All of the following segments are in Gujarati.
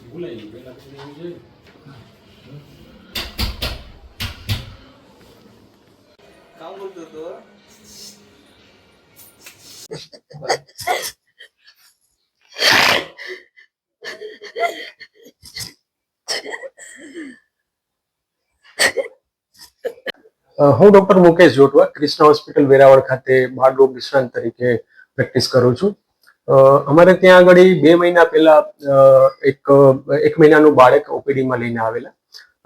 ભૂલાઈ ગયું પહેલા પછી એવું છે કામ બોલતો હતો અ, હું ડોક્ટર મુકેશ જોટવા, કૃષ્ણ હોસ્પિટલ વેરાવળ ખાતે બાળ રોગ નિષ્ણાંત તરીકે પ્રેક્ટિસ કરું છું. અમારે ત્યાં આગળ બે મહિના પહેલા એક એક મહિનાનું બાળક ઓપીડીમાં લઈને આવેલા.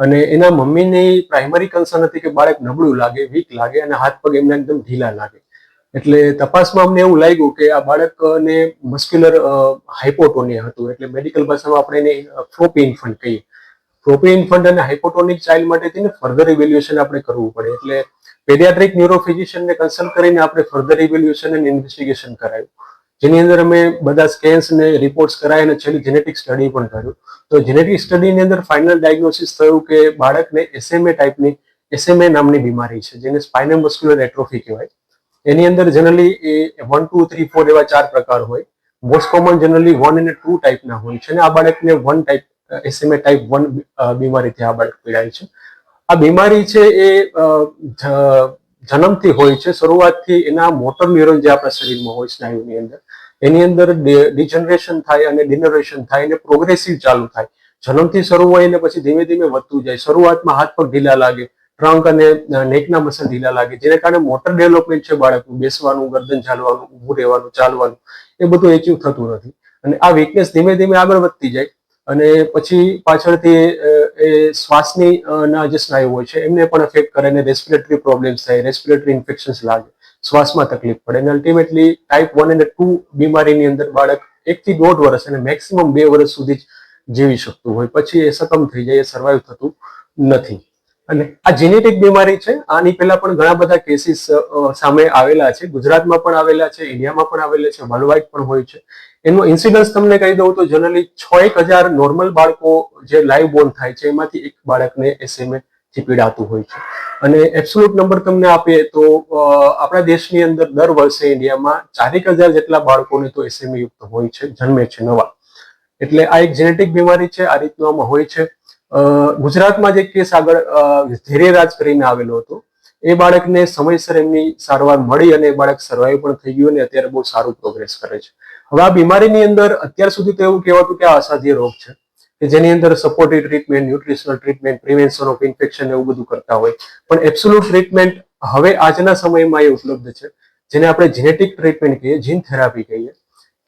અને એના મમ્મીની પ્રાઇમરી કન્સર્ન હતી કે બાળક નબળું લાગે વીક લાગે અને હાથ પગ એમના એકદમ ઢીલા લાગે. એટલે તપાસમાં અમને એવું લાગ્યું કે આ બાળકને મસ્ક્યુલર હાઇપોટોનિયા હતું. એટલે મેડિકલ ભાષામાં આપણે એને ફ્રોપી ઇન્ફન્ટ કહીએ. પ્રોપી ઇન્ફન્ટ અને હાઇપોટોનિક ચાઇલ્ડ માટે તેને ફર્ધર ઇવેલ્યુએશન આપણે કરવું પડે. એટલે પેડિયાટ્રિક ન્યુરોફિઝિશિયનને કન્સલ્ટ કરીને આપણે ફર્ધર ઇવેલ્યુએશન અને ઇન્વેસ્ટિગેશન કરાયું. જેની અંદર અમે બધા સ્કેન્સ ને રિપોર્ટ્સ કરાય અને છેલ્લી જેનેટિક સ્ટડી પણ કર્યું. તો જેનેટિક સ્ટડીની અંદર ફાઇનલ ડાયગ્નોસિસ થયું કે બાળકને એસએમએ ટાઈપની એસએમએ નામની બીમારી છે, જેને સ્પાઇનલ મસ્ક્યુલર એટ્રોફી કહેવાય. એની અંદર જનરલી એ વન ટુ થ્રી ફોર એવા ચાર પ્રકાર હોય. મોસ્ટ કોમન જનરલી વન અને ટુ ટાઈપના હોય છે અને આ બાળકને one type SMA type one બીમારીથી આ બાળક પીડાય છે. આ બીમારી છે એ જન્મથી હોય છે. શરૂઆતથી એના મોટર ન્યુરોન જે આપણા શરીરમાં હોય સ્નાયુની અંદર, એની અંદર ડિજનરેશન થાય અને ડિનરેશન થાય અને પ્રોગ્રેસિવ ચાલુ થાય. જન્મથી શરૂ હોય અને પછી ધીમે ધીમે વધતું જાય. શરૂઆતમાં હાથ પગ ઢીલા લાગે, ટ્રંક અને નેકના મસલ ઢીલા લાગે, જેને કારણે મોટર ડેવલપમેન્ટ છે બાળકનું. બેસવાનું, ગરદન ચાલવાનું ઊભું રહેવાનું, ચાલવાનું, એ બધું એચિવ થતું નથી. અને આ વીકનેસ ધીમે ધીમે આગળ વધતી જાય. અને પછી પાછળથી એ શ્વાસની ના જે સ્નાયુ હોય છે, એમને પણ અફેક્ટ કરે અને રેસ્પિરેટરી પ્રોબ્લેમ્સ થાય રેસ્પિરેટરી ઇન્ફેક્શન્સ લાગે. શ્વાસમાં તકલીફ પડે. અને અલ્ટિમેટલી ટાઈપ વન અને ટુ બીમારીની અંદર બાળક એકથી દોઢ વર્ષ અને મેક્સિમમ બે વર્ષ સુધી જ જીવી શકતું હોય. પછી એ સકમ થઈ જાય, એ સર્વાઈવ થતું નથી. અને આ જેનેટિક બીમારી છે, આની પહેલા પણ ઘણા બધા કેસીસ સામે આવેલા છે. ગુજરાતમાં પણ આવેલા છે, ઇન્ડિયામાં પણ આવેલા છે વર્લ્ડવાઇડ પણ હોય છે. એનું ઇન્સિડન્સ તમને કહી દઉં તો જનરલી છ એક હજાર નોર્મલ બાળકો જે લાઈવ બોર્ન થાય છે, એમાંથી એક બાળકને એસએમએ થી પીડાતું હોય છે. અને એબ્સોલ્યુટ નંબર તમને આપીએ તો આપણા દેશની અંદર દર વર્ષે ઇન્ડિયામાં ચારેક હજાર જેટલા બાળકોને તો એસએમએ યુક્ત હોય છે, જન્મે છે નવા. એટલે આ એક જેનેટિક બીમારી છે, આ રીતનું આમાં હોય છે. ગુજરાતમાં જે કેસ આગળ ધૈર્યરાજ કરીને આવેલો હતો, એ બાળકને સમયસર એમની સારવાર મળી અને એ બાળક સર્વાઈવ પણ થઈ ગયું અને અત્યારે બહુ સારું પ્રોગ્રેસ કરે છે. હવે આ બીમારીની અંદર અત્યાર સુધી તો એવું કહેવાતું કે આ અસાધ્ય રોગ છે, કે જેની અંદર supportive treatment nutritional treatment prevention of infection એવું બધું કરતા હોય. પણ એબ્સોલ્યુટ ટ્રીટમેન્ટ હવે આજના સમયમાં એ ઉપલબ્ધ છે, જેને આપણે જેનેટિક ટ્રીટમેન્ટ કહીએ જીન થેરાપી કહીએ.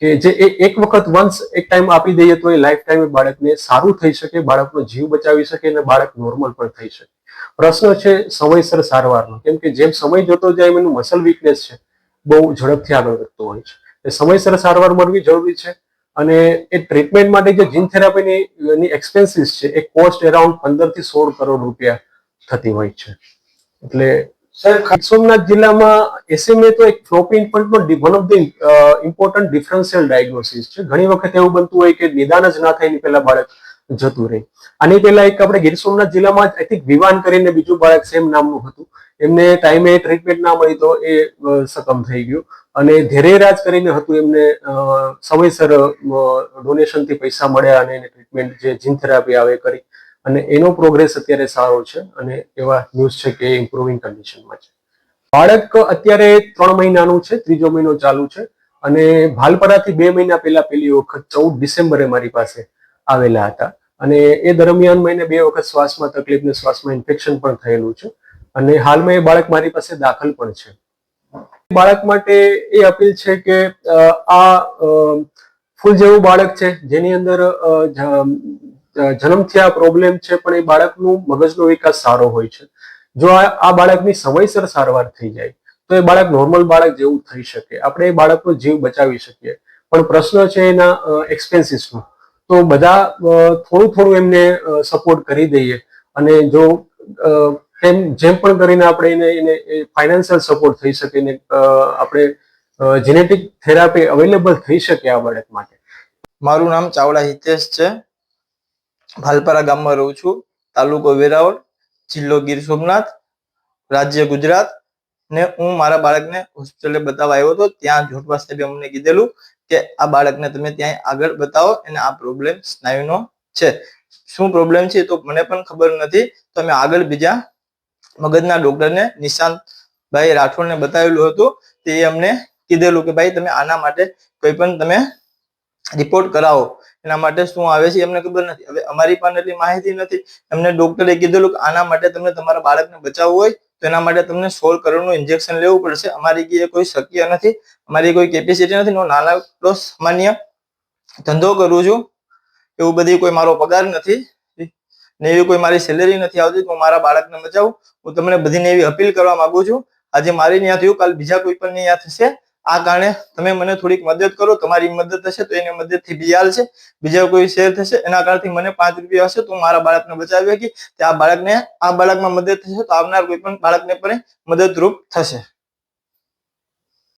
કે જે એ એક વખત વન્સ એક ટાઈમ આપી દઈએ તો એ લાઈફ ટાઈમ બાળકને સારું થઈ શકે, બાળકનો જીવ બચાવી શકે અને બાળક નોર્મલ પણ થઈ શકે. પ્રશ્ન છે સમયસર સારવારનો. કેમ કે જેમ સમય જતો જાય એમ એનું મસલ વીકનેસ છે. બહુ ઝડપથી આગળ વધતો હોય છે. સમયસર સારવાર મળવી જરૂરી છે અને એ ટ્રીટમેન્ટ માટે જે જીન થેરાપીની એની એક્સપેન્સીસ છે, એ કોસ્ટ એરાઉન્ડ પંદરથી સોળ કરોડ રૂપિયા થતી હોય છે. એટલે સર સોમનાથ જિલ્લામાં એસએમએ તો એક ફ્લોપિંગ પણ one of the important differential diagnosis છે. ઘણી વખત એવું બનતું હોય કે નિદાન જ ના થાય એની પહેલા બાળક જતું રહે. આની પહેલા એક આપણે ગીર સોમનાથ જિલ્લામાં આઈ થિંક વિવાન કરીને બીજું બાળક સેમ નામનું હતું. એમને ટાઈમે ટ્રીટમેન્ટ ના મળી તો એ સકમ થઈ ગયું. અને ધેરેરાજ કરીને હતું એમને સમયસર ડોનેશનથી પૈસા મળ્યા અને એને ટ્રીટમેન્ટ જે જીન થેરાપી આવે કરી. અને એનો પ્રોગ્રેસ અત્યારે સારો છે અને એવા ન્યૂઝ છે કે ઇમ્પ્રુવિંગ કન્ડિશનમાં છે. બાળક અત્યારે ત્રણ મહિનાનું છે, ત્રીજો મહિનો ચાલુ છે અને ભાલપરાથી બે મહિના પહેલા પહેલી વખત ચૌદ ડિસેમ્બરે મારી પાસે આવેલા હતા. અને એ દરમિયાન મહિને બે વખત શ્વાસમાં તકલીફ ને શ્વાસમાં ઇન્ફેક્શન પણ થયેલું છે અને હાલમાં એ બાળક મારી પાસે દાખલ પણ છે. બાળક માટે એ અપીલ છે કે આ ફૂલ જેવું બાળક છે જેની અંદર જન્મથી આ પ્રોબ્લેમ છે, પણ એ બાળકનું મગજનો વિકાસ સારો હોય છે. જો આ બાળકની સમયસર સારવાર થઈ જાય, તો એ બાળક નોર્મલ બાળક જેવું થઈ શકે. આપણે એ બાળકનો જીવ બચાવી શકીએ. પણ પ્રશ્ન છે એના એક્સપેન્સીસનો તો બધા થોડું થોડું એમને સપોર્ટ કરી દઈએ. અને જો એમ, જેમ પણ કરીને આપણે એને એને ફાઇનાન્શિયલ સપોર્ટ થઈ શકે ને આપણે જેનેટિક થેરાપી અવેલેબલ થઈ શકે આ બાળક માટે. મારું નામ ચાવડા હિતેશ છે. ભાલપરા ગામમાં રહું છું. તાલુકો વેરાવળ, જિલ્લો ગીર સોમનાથ, રાજ્ય ગુજરાત. ને હું મારા બાળકને હોસ્પિટલે બતાવવા આવ્યો હતો. ત્યાં જોટવા સાહેબે અમને કીધેલું કે આ બાળકને તમે ત્યાં આગળ બતાવો અને આ પ્રોબ્લેમ સ્નાયુનો છે. શું પ્રોબ્લેમ છે તો મને પણ ખબર નથી. તો અમે આગળ બીજા મગજના ડોક્ટરને નિશાંતભાઈ રાઠોડને બતાવેલું હતું. તે અમને કીધેલું કે ભાઈ તમે આના માટે કોઈ પણ તમે રિપોર્ટ કરાવો. એના માટે શું આવે છે એમને ખબર નથી. હવે અમારી પાસે એટલી માહિતી નથી. એમને ડોક્ટરે કીધેલું કે આના માટે તમને તમારા બાળકને બચાવવું હોય તો એના માટે તમને સોળ કરોડનું ઇન્જેક્શન લેવું પડશે. અમારી કીએ કોઈ શક્ય નથી. અમારી કોઈ કેપેસિટી નથી. હું નાના સામાન્ય ધંધો કરું છું. એવું બધી કોઈ મારો પગાર નથી. ને એવી કોઈ મારી સેલેરી નથી આવતી તો મારા બાળકને બચાવું. હું તમને બધીને એવી અપીલ કરવા માંગુ છું. આજે મારી ત્યાં થયું, કાલ બીજા કોઈ પણ ન્યા થશે. આ કારણે તમે મને થોડીક મદદ કરો, તમારી મદદ થશે તો એની મદદથી બિયાલ છે, બીજા કોઈ શેર થશે, એના કારણથી મને પાંચ રૂપિયા હશે, તો મારા બાળકને બચાવી શકી તે આ બાળકને, આ બાળકમાં મદદ થશે તો આવનાર કોઈ પણ બાળકને પણ મદદરૂપ થશે.